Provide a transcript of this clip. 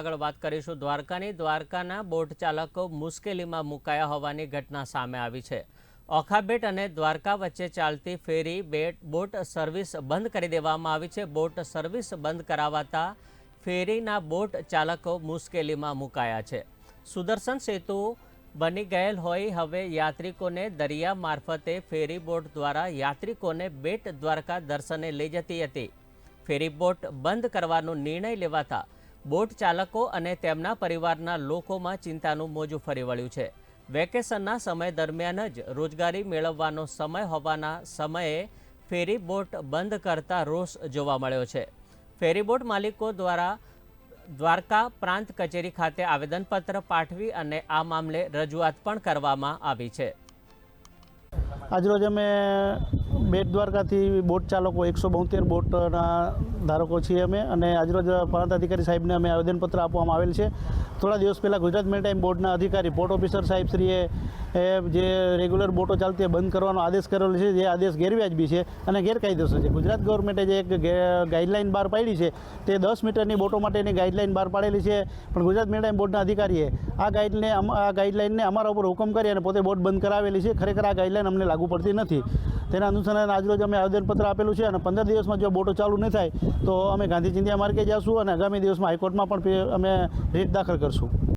આગળ વાત કરીશું દ્વારકાની. દ્વારકાના બોટ ચાલકો મુશ્કેલીમાં મુકાયા હોવાની ઘટના સામે આવી છે. ઓખાબેટ અને દ્વારકા વચ્ચે ચાલતી ફેરી બેટ બોટ સર્વિસ બંધ કરી દેવામાં આવી છે. બોટ સર્વિસ બંધ કરાવાતા ફેરીના બોટ ચાલકો મુશ્કેલીમાં મુકાયા છે. સુદર્શન સેતુ બની ગયેલ હોય હવે યાત્રિકોને દરિયા મારફતે ફેરી બોટ દ્વારા યાત્રિકોને બેટ દ્વારકા દર્શને લઈ જતી હતી. ફેરી બોટ બંધ કરવાનો નિર્ણય લેવાતા બોટ ચાલકો અને તેમના પરિવારના લોકોમાં ચિંતાનું મોજું ફરી વળ્યું છે. વેકેશનના સમય દરમિયાન જ રોજગારી મેળવવાનો સમય હોવાના સમયે ફેરી બોટ બંધ કરતા રોષ જોવા મળ્યો છે. ફેરી બોટ માલિકો દ્વારા દ્વારકા પ્રાંત કચેરી ખાતે આવેદનપત્ર પાઠવી અને આ મામલે રજૂઆત પણ કરવામાં આવી છે. આજરોજ અમે બેટ દ્વારકાથી બોટ ચાલકો, એકસો બોતેર બોટના ધારકો છીએ અમે અને આજરોજ પ્રાંત અધિકારી સાહેબને અમે આવેદનપત્ર આપવામાં આવેલ છે. થોડા દિવસ પહેલાં ગુજરાત મેરીટાઈમ બોર્ડના અધિકારી પોર્ટ ઓફિસર સાહેબશ્રીએ એ જે રેગ્યુલર બોટો ચાલતી એ બંધ કરવાનો આદેશ કરેલો છે, જે આદેશ ગેરવ્યાજબી છે અને ગેરકાયદેસર છે. ગુજરાત ગવર્મેન્ટે જે એક ગાઈડલાઇન બહાર પાડી છે, તે દસ મીટરની બોટો માટેની ગાઈડલાઇન બહાર પાડેલી છે. પણ ગુજરાત મેરીટાઈમ બોર્ડના અધિકારીએ આ ગાઈડને આ ગાઈડલાઇનને અમારા ઉપર હુકમ કરી અને પોતે બોટ બંધ કરાવેલી છે. ખરેખર આ ગાઈડલાઇન અમને લાગુ પડતી નથી. તેના અનુસંધાને આજરોજ અમે આવેદનપત્ર આપેલું છે અને પંદર દિવસમાં જો બોટો ચાલુ નહીં થાય, તો અમે ગાંધી ચિંધ્યા માર્ગે જઈશું અને આગામી દિવસમાં હાઈકોર્ટમાં પણ અમે રીટ દાખલ કરશું.